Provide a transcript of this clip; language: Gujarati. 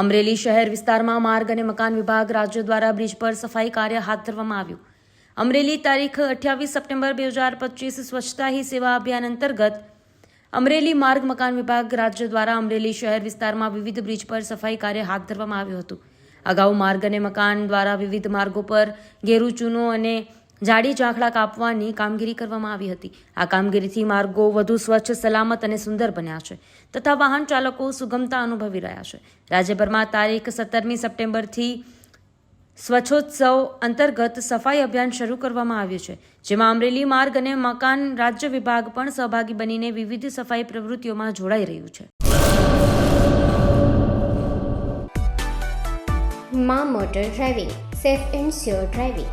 અમરેલી શહેર વિસ્તારમાં માર્ગ અને મકાન વિભાગ રાજ્ય દ્વારા બ્રિજ પર સફાઈ કાર્ય હાથ ધરવામાં આવ્યું. અમરેલી તારીખ અઠ્યાવીસ સપ્ટેમ્બર બે હજાર પચીસ સ્વચ્છતા હી સેવા અભિયાન અંતર્ગત અમરેલી માર્ગ મકાન વિભાગ રાજ્ય દ્વારા અમરેલી શહેર વિસ્તારમાં વિવિધ બ્રિજ પર સફાઈ કાર્ય હાથ ધરવામાં આવ્યું હતું. અગાઉ માર્ગ અને મકાન દ્વારા વિવિધ માર્ગો પર ઘેરું ચૂનો અને જાડી ઝાંખડા કાપવાની કામગીરી કરવામાં આવી હતી. આ કામગીરીથી માર્ગો વધુ સ્વચ્છ, સલામત અને સુંદર બન્યા છે તથા વાહન ચાલકો સુગમતા અનુભવી રહ્યા છે. રાજ્યભરમાં તારીખ સત્તરમી સપ્ટેમ્બરથી સ્વચ્છોત્સવ અંતર્ગત સફાઈ અભિયાન શરૂ કરવામાં આવ્યું છે, જેમાં અમરેલી માર્ગ અને મકાન રાજ્ય વિભાગ પણ સહભાગી બનીને વિવિધ સફાઈ પ્રવૃત્તિઓમાં જોડાઈ રહ્યું છે. મા motor driving, safe and sure driving.